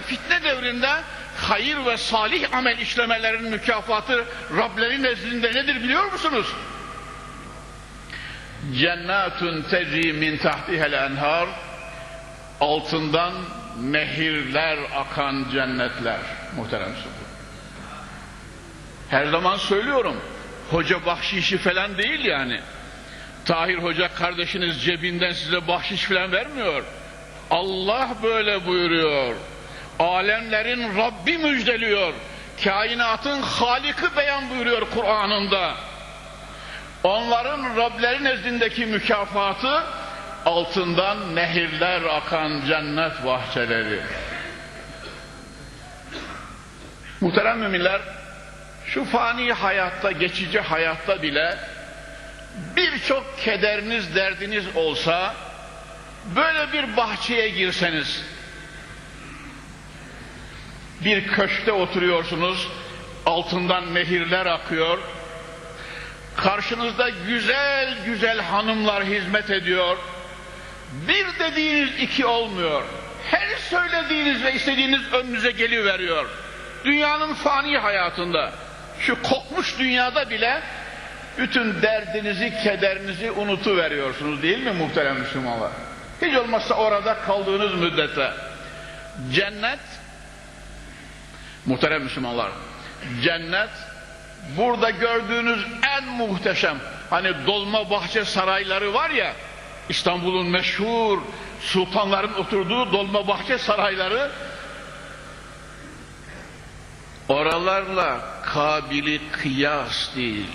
fitne devrinde hayır ve salih amel işlemelerin mükafatı Rableri nezdinde nedir biliyor musunuz? Cennetun tecri min tahtihel enhar altından nehirler akan cennetler muhterem. Her zaman söylüyorum hoca bahşişi falan değil yani. Tahir Hoca kardeşiniz cebinden size bahşiş falan vermiyor. Allah böyle buyuruyor. Alemlerin Rabbi müjdeliyor. Kainatın Halik'i beyan buyuruyor Kur'an'ında. Onların Rableri nezdindeki mükafatı altından nehirler akan cennet bahçeleri. Muhterem müminler, şu fani hayatta, geçici hayatta bile birçok kederiniz, derdiniz olsa böyle bir bahçeye girseniz bir köşkte oturuyorsunuz altından nehirler akıyor karşınızda güzel güzel hanımlar hizmet ediyor bir dediğiniz iki olmuyor her söylediğiniz ve istediğiniz önünüze geliveriyor dünyanın fani hayatında şu kokmuş dünyada bile bütün derdinizi, kederinizi unutuveriyorsunuz değil mi muhterem Müslümanlar? Hiç olmazsa orada kaldığınız müddete. Cennet, muhterem Müslümanlar, cennet burada gördüğünüz en muhteşem, hani dolma bahçe sarayları var ya, İstanbul'un meşhur sultanların oturduğu dolma bahçe sarayları, oralarla kabili kıyas değil.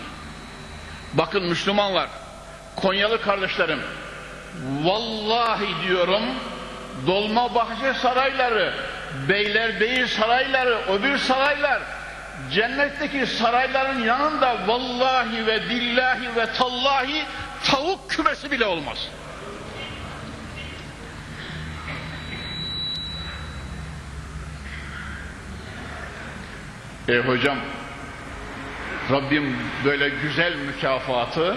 Bakın Müslümanlar, Konyalı kardeşlerim, vallahi diyorum, Dolmabahçe sarayları, Beylerbeyi sarayları, öbür saraylar, cennetteki sarayların yanında vallahi ve billahi ve tallahi tavuk kümesi bile olmaz. E hocam, Rabbim böyle güzel mükafatı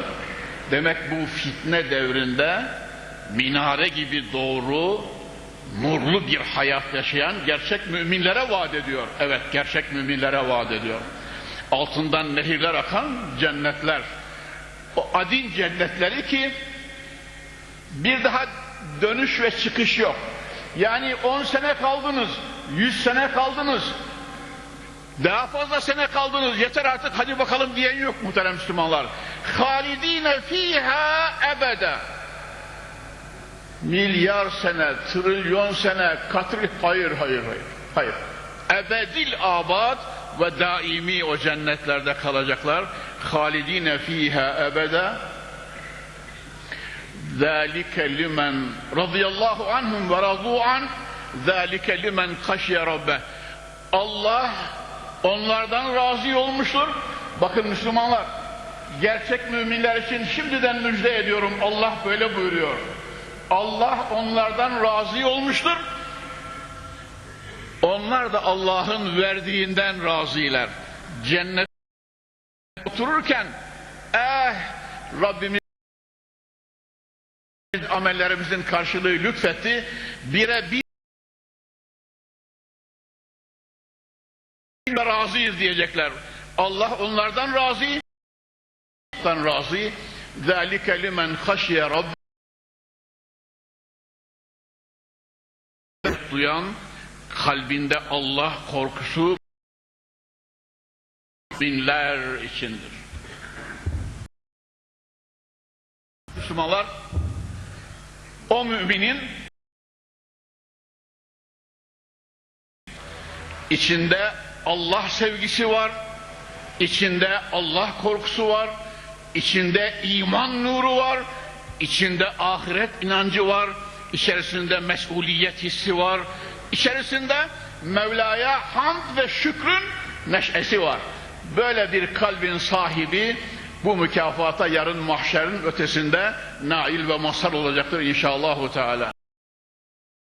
demek bu fitne devrinde minare gibi doğru nurlu bir hayat yaşayan gerçek müminlere vaat ediyor. Evet gerçek müminlere vaat ediyor. Altından nehirler akan cennetler. O adin cennetleri ki bir daha dönüş ve çıkış yok. Yani 10 sene kaldınız, 100 sene kaldınız, daha fazla sene kaldınız yeter artık hadi bakalım diyen yok muhterem Müslümanlar. Halidine fiha ebede. Milyar sene, trilyon sene, katri hayır hayır hayır. Hayır. Ebedil abad ve daimi o cennetlerde kalacaklar. Halidine fiha ebede. Zalike limen radıyallahu anhum ve radu an. Zalike limen kaşye rabbe. Allah onlardan razı olmuştur. Bakın Müslümanlar, gerçek müminler için şimdiden müjde ediyorum. Allah böyle buyuruyor. Allah onlardan razı olmuştur. Onlar da Allah'ın verdiğinden razılar. Cennet otururken eh Rabbimiz amellerimizin karşılığı lütfetti. Bire bir razıyız diyecekler. Allah onlardan razı. Onlardan razı. Zalike limen haşye Rabb duyan kalbinde Allah korkusu binler içindir. Müslümanlar o müminin içinde Allah sevgisi var, içinde Allah korkusu var, içinde iman nuru var, içinde ahiret inancı var, içerisinde mesuliyet hissi var, içerisinde Mevla'ya hamd ve şükrün neşesi var. Böyle bir kalbin sahibi bu mükafata yarın mahşerin ötesinde nail ve mazhar olacaktır inşallah Teala.